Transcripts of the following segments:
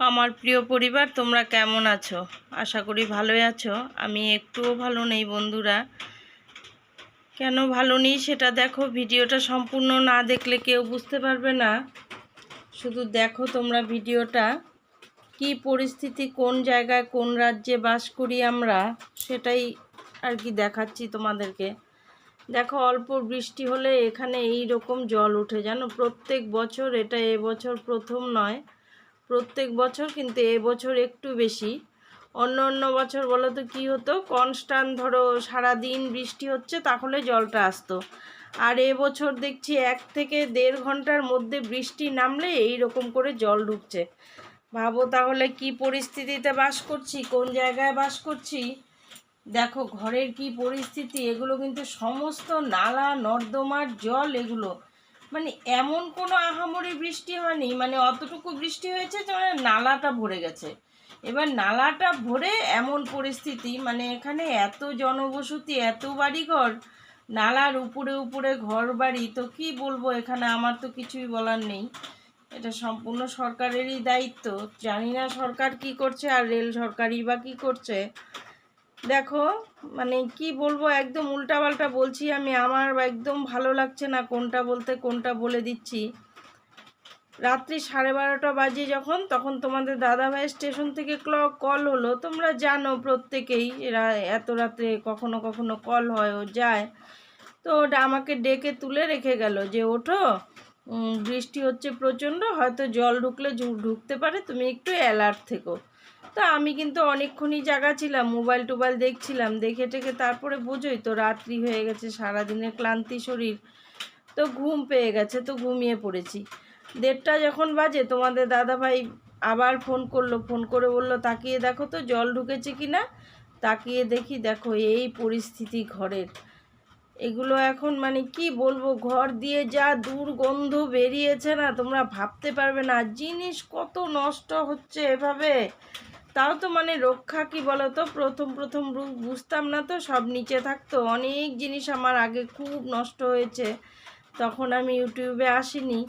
আমার প্রিয় পরিবার, তোমরা কেমন আছো? আশা করি ভালোই আছো। আমি একটুও ভালো নেই, বন্ধুরা। কেন ভালো নেই সেটা দেখো, ভিডিওটা সম্পূর্ণ না দেখলে কেউ বুঝতে পারবে না। শুধু দেখো তোমরা ভিডিওটা, কি পরিস্থিতি, কোন জায়গায়, কোন রাজ্যে বাস করি আমরা, সেটাই আর কি দেখাচ্ছি তোমাদেরকে। দেখো, অল্প বৃষ্টি হলে এখানে এই রকম জল উঠে জানো? প্রত্যেক বছর, এটা এবছর প্রথম নয়। প্রত্যেক বছর, কিন্তু এবছর একটু বেশি। অন্য অন্য বছর বলো তো কী হতো? কনস্ট্যান্ট ধরো সারাদিন বৃষ্টি হচ্ছে, তাহলে জলটা আসতো। আর এবছর দেখছি এক থেকে দেড় ঘণ্টার মধ্যে বৃষ্টি নামলে এই রকম করে জল ঢুকছে। ভাবো তাহলে কি পরিস্থিতিতে বাস করছি? কোন জায়গায় বাস করছি? দেখো ঘরের কি পরিস্থিতি? এগুলো কিন্তু সমস্ত নালা, নর্দমার জল এগুলো। মানে এমন কোনো আহামরি বৃষ্টি হয়নি মানে অতটুকু বৃষ্টি হয়েছে যে মানে নালাটা ভরে গেছে। এবার নালাটা ভরে এমন পরিস্থিতি মানে এখানে এত জনবসতি, এত বাড়িঘর, নালার উপরে উপরে ঘর বাড়ি তো কি বলব এখানে আমার তো কিছুই বলার নেই। এটা সম্পূর্ণ সরকারেরই দায়িত্ব। জানি না সরকার কি করছে আর রেল সরকারই বা কী করছে। দেখো মানে কি বলব, একদম উল্টাপাল্টা বলছি আমি, আমার একদম ভালো লাগছে না কোনটা বলতে, কোনটা বলে দিচ্ছি। রাত্রি সাড়ে বারোটা বাজে যখন, তখন তোমাদের দাদাভাই স্টেশন থেকে ক্লক কল হলো। তোমরা জানো প্রত্যেকেই এত রাত্রে কখনো কখনো কল হয়, ও যায়। তো ওটা আমাকে ডেকে তুলে রেখে গেল যে, ওঠো বৃষ্টি হচ্ছে প্রচণ্ড, হয়তো জল ঢুকলে ঢুকতে পারে, তুমি একটু অ্যালার্ট থেকো। তো আমি কিন্তু অনেকক্ষণই জায়গা ছিলাম মোবাইল টোবাইল দেখছিলাম, দেখে টেকে তারপরে বোঝোই তো রাত্রি হয়ে গেছে, সারাদিনের ক্লান্তি শরীর। তো ঘুম পেয়ে গেছে, তো ঘুমিয়ে পড়েছি। দেড়টা যখন বাজে, তোমাদের দাদাভাই আবার ফোন করল, ফোন করে বলল, তাকিয়ে দেখো তো, জল ঢুকেছে কি না তাকিয়ে দেখি, দেখো এই পরিস্থিতি ঘরের। এগুলো এখন মানে কি বলব, ঘর দিয়ে যা দুর্গন্ধ বেরিয়েছে না, তোমরা ভাবতে পারবে না। জিনিস কত নষ্ট হচ্ছে এভাবে। তাও তো মানে রক্ষা কি বলো তো প্রথম প্রথম বুঝতাম না তো, সব নিচে থাকতো। অনেক জিনিস আমার আগে খুব নষ্ট হয়েছে। তখন আমি ইউটিউবে আসিনি।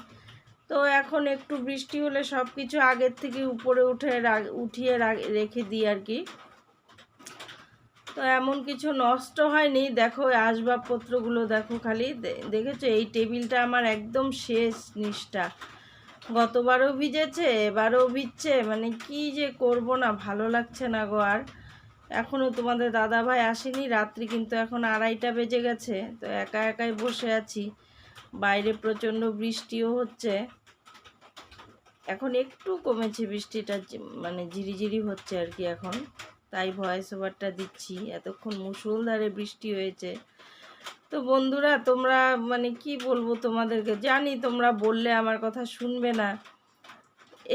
তো এখন একটু বৃষ্টি হলে সব কিছু আগের থেকে উপরে উঠে উঠিয়ে রেখে দিই আর কি। তো এমন কিছু নষ্ট হয়নি। দেখো, আসবাবপত্রগুলো দেখো খালি। দেখেছ? এই টেবিলটা আমার একদম শেষ নিষ্ঠা। গতবারও ভিজেছে, এবারও ভিজছে মানে কি যে করব না, ভালো লাগছে না গো আর। এখনও তোমাদের দাদা ভাই আসেনি, রাত্রি কিন্তু এখন আড়াইটা বেজে গেছে, তো একা একাই বসে আছি। বাইরে প্রচণ্ড বৃষ্টিও হচ্ছে। এখন একটু কমেছে বৃষ্টিটা মানে ঝিরিঝিরি হচ্ছে আর কি এখন। তাই ভয়েস ওভারটা দিচ্ছি, এতক্ষণ মুসুলধারে বৃষ্টি হয়েছে। তো বন্ধুরা, তোমরা মানে কি বলব তোমাদেরকে? জানি তোমরা বললে আমার কথা শুনবে না।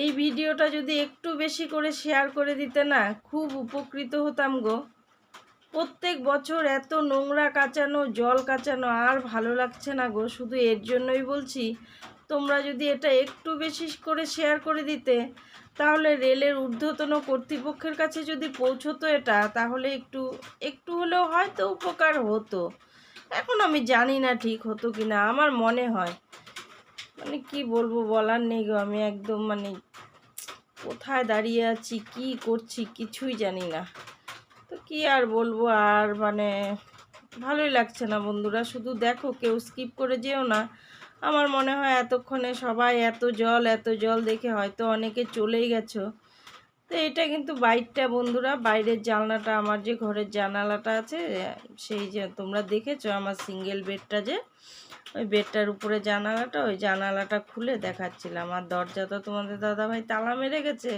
এই ভিডিওটা যদি একটু বেশি করে শেয়ার করে দিতে না, খুব উপকৃত হতাম গো। প্রত্যেক বছর এত নোংরা কাচানো, জল কাচানো আর ভালো লাগছে না গো, শুধু এর জন্যই বলছি। তোমরা যদি এটা একটু বেশি করে শেয়ার করে দিতে, তাহলে রেলের ঊর্ধ্বতন কর্তৃপক্ষের কাছে যদি পৌঁছতো এটা, তাহলে একটু একটু হলেও হয়তো উপকার হতো। এখন আমি জানি না ঠিক হতো কি না আমার মনে হয়। মানে কি বলব বলার নেই গো, আমি একদম মানে কোথায় দাঁড়িয়ে আছি, কি করছি কিছুই জানি না। তো কি আর বলব আর মানে ভালোই লাগছে না বন্ধুরা, শুধু দেখো কেউ স্কিপ করে যেও না। আমার মনে হয় এতক্ষণে সবাই এত জল এত জল দেখে হয়তো অনেকে চলেই গেছো। তো এটা কিন্তু বাইরটা বন্ধুরা, বাইরের জানলাটা, আমার যে ঘরের জানালাটা আছে, সেই যে তোমরা দেখেছ আমার সিঙ্গেল বেডটা যে, ওই বেডটার উপরে জানালাটা, ওই জানালাটা খুলে দেখাচ্ছিলাম। আর দরজা তো তোমাদের দাদাভাই তালা মেরে গেছে।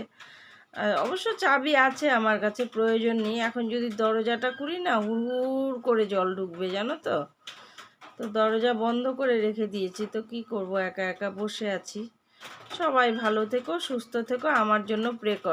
অবশ্য চাবি আছে আমার কাছে, প্রয়োজন নেই। এখন যদি দরজাটা খুলি না, হুড় করে জল ঢুকবে, জানো তো? তো দরজা বন্ধ করে রেখে দিয়েছি। তো কি করব, একা একা বসে আছি। সবাই ভালো থেকো, সুস্থ থেকো, আমার জন্য প্রে করো।